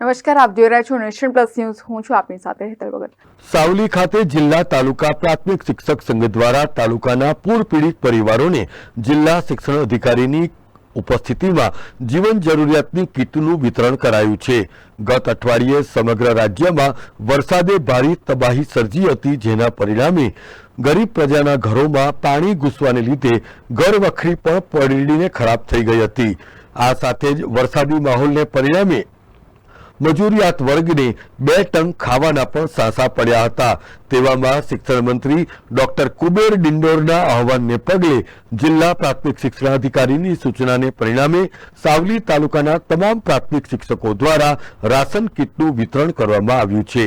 નમસ્કાર, આપ જોઈ રહ્યા છો નેશન પ્લસ ન્યૂઝ. હું છું આપની સાથે હેતલ ભગત. સાવલી ખાતે જિલ્લા તાલુકા પ્રાથમિક શિક્ષક સંઘ દ્વારા તાલુકાના પૂર પીડિત પરિવારોને જિલ્લા શિક્ષણ અધિકારીની ઉપસ્થિતિમાં જીવન જરૂરિયાતની કીટનું વિતરણ કરાયું છે. ગત અઠવાડિયે સમગ્ર રાજ્યમાં વરસાદે ભારે તબાહી સર્જી હતી, જેના પરિણામે ગરીબ પ્રજાના ઘરોમાં પાણી ઘૂસવાને લીધે ઘરવખરી પણ પડીને ખરાબ થઈ ગઈ હતી. આ સાથે જ વરસાદી માહોલને પરિણામે મજૂરિયાત વર્ગને બે ટન ખાવાના પણ સાસા પડ્યા હતા. તેવામાં શિક્ષણ મંત્રી ડોક્ટર કુબેર ડિંડોરના આહવાનને પગલે જિલ્લા પ્રાથમિક શિક્ષણાધિકારીની સૂચનાને પરિણામે સાવલી તાલુકાના તમામ પ્રાથમિક શિક્ષકો દ્વારા રાશન કીટનું વિતરણ કરવામાં આવ્યું છે.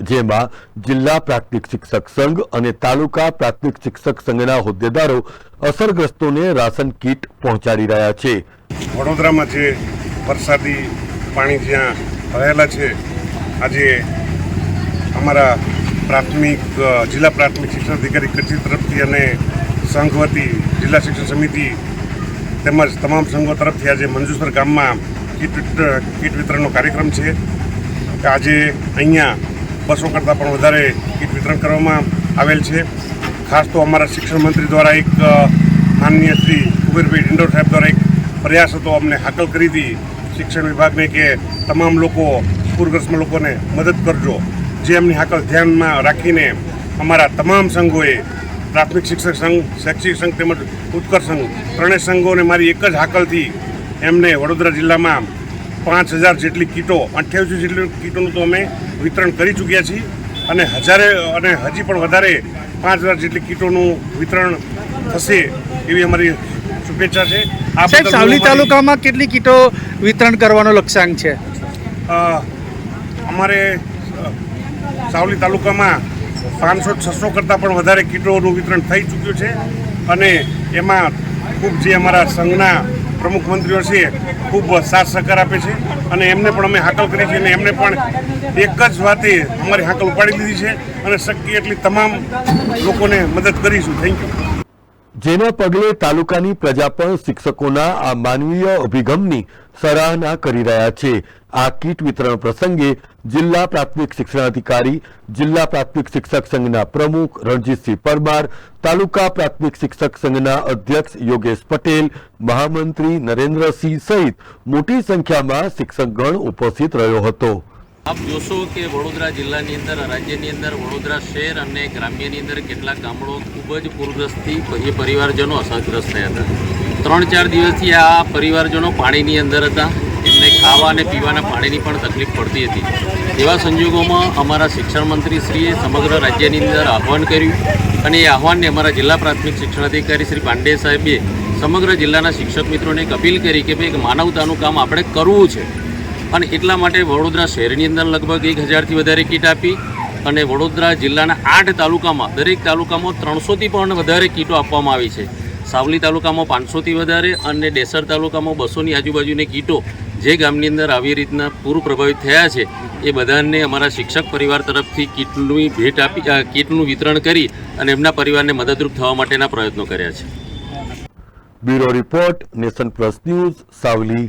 જેમાં જિલ્લા પ્રાથમિક શિક્ષક સંઘ અને તાલુકા પ્રાથમિક શિક્ષક સંઘના હોદ્દેદારો અસરગ્રસ્તોને રાશન કીટ પહોંચાડી રહ્યા છે. વડોદરામાં જે વરસાદી પાણી જ્યાં ભરાયેલા છે. આજે અમારા પ્રાથમિક જિલ્લા પ્રાથમિક શિક્ષણ અધિકારી કચ્છી તરફથી અને સંઘ વતી જિલ્લા શિક્ષણ સમિતિ તેમજ તમામ સંઘો તરફથી આજે મંજુસર ગામમાં કીટ કીટ વિતરણનો કાર્યક્રમ છે. આજે અહીંયા બસો કરતાં પણ વધારે કીટ વિતરણ કરવામાં આવેલ છે. ખાસ તો અમારા શિક્ષણ મંત્રી દ્વારા એક માનનીય શ્રી કુબેરભાઈ ડિંડોર સાહેબ દ્વારા એક પ્રયાસ હતો અમને હાકલ કરી હતી. શિક્ષણ વિભાગને કે તમામ લોકો પૂરગ્રસ્ત લોકોને મદદ કરજો. જે એમની હાકલ ધ્યાનમાં રાખીને અમારા તમામ સંઘોએ પ્રાથમિક શિક્ષક સંઘ શૈક્ષિક સંઘ તેમજ ઉત્કર્ષ સંઘ, ત્રણેય સંઘોને મારી એક જ હાકલથી એમને વડોદરા જિલ્લામાં પાંચ હજાર જેટલી કીટો, અઠ્યાવીસ જેટલી કીટોનું તો અમે વિતરણ કરી ચૂક્યા છીએ. અને હજારે અને હજી પણ વધારે પાંચ હજાર જેટલી કીટોનું વિતરણ થશે એવી અમારી શુભેચ્છા છે. સાહેબ સાવલી તાલુકામાં કેટલી કીટો વિતરણ કરવાનો લક્ષ્યાંક છે? અમારે સાવલી તાલુકામાં પાંચસો છસો કરતાં પણ વધારે કીટોનું વિતરણ થઈ ચૂક્યું છે અને એમાં ખૂબ જે અમારા સંઘના પ્રમુખ મંત્રીઓ છે, ખૂબ સાથ સહકાર આપે છે અને એમને પણ અમે હાકલ કરી છે અને એમને પણ એક જ વાતે અમારી હાકલ ઉપાડી લીધી છે અને શક્ય એટલી તમામ લોકોને મદદ કરીશું. થેન્ક યુ જેના પગલે તાલુકાની પ્રજા પણ શિક્ષકોના આ માનવીય અભિગમની સરાહના કરી રહ્યા છે. આ કીટ વિતરણ પ્રસંગે જિલ્લા પ્રાથમિક શિક્ષણાધિકારી, જિલ્લા પ્રાથમિક શિક્ષક સંઘના પ્રમુખ રણજીતસિંહ પરમાર, તાલુકા પ્રાથમિક શિક્ષક સંઘના અધ્યક્ષ યોગેશ પટેલ, મહામંત્રી નરેન્દ્રસિંહ સહિત મોટી સંખ્યામાં શિક્ષકગણ ઉપસ્થિત રહ્યો હતો. આપ જોશો કે વડોદરા જિલ્લાની અંદર, રાજ્યની અંદર, વડોદરા શહેર અને ગ્રામ્યની અંદર કેટલાક ગામડો ખૂબ જ પૂરગ્રસ્તથી એ પરિવારજનો અસરગ્રસ્ત થયા હતા. ત્રણ ચાર દિવસથી આ પરિવારજનો પાણીની અંદર હતા. એમને ખાવા અને પીવાના પાણીની પણ તકલીફ પડતી હતી. એવા સંજોગોમાં અમારા શિક્ષણ મંત્રીશ્રીએ સમગ્ર રાજ્યની અંદર આહવાન કર્યું અને એ આહવાનને અમારા જિલ્લા પ્રાથમિક શિક્ષણ અધિકારી શ્રી પાંડે સાહેબે સમગ્ર જિલ્લાના શિક્ષક મિત્રોને એક અપીલ કરી કે ભાઈ એક માનવતાનું કામ આપણે કરવું છે. અને એટલા માટે વડોદરા શહેરની અંદર લગભગ એક હજારથી વધારે કીટ આપી અને વડોદરા જિલ્લાના આઠ તાલુકામાં, દરેક તાલુકામાં ત્રણસોથી પણ વધારે કીટો આપવામાં આવી છે. સાવલી તાલુકામાં પાંચસોથી વધારે અને ડેસર તાલુકામાં બસોની આજુબાજુની કીટો જે ગામની અંદર આવી રીતના પૂર પ્રભાવિત થયા છે, એ બધાને અમારા શિક્ષક પરિવાર તરફથી કીટની ભેટ આપી કીટનું વિતરણ કરી અને એમના પરિવારને મદદરૂપ થવા માટેના પ્રયત્નો કર્યા છે. Bureau report nation plus news, Savli.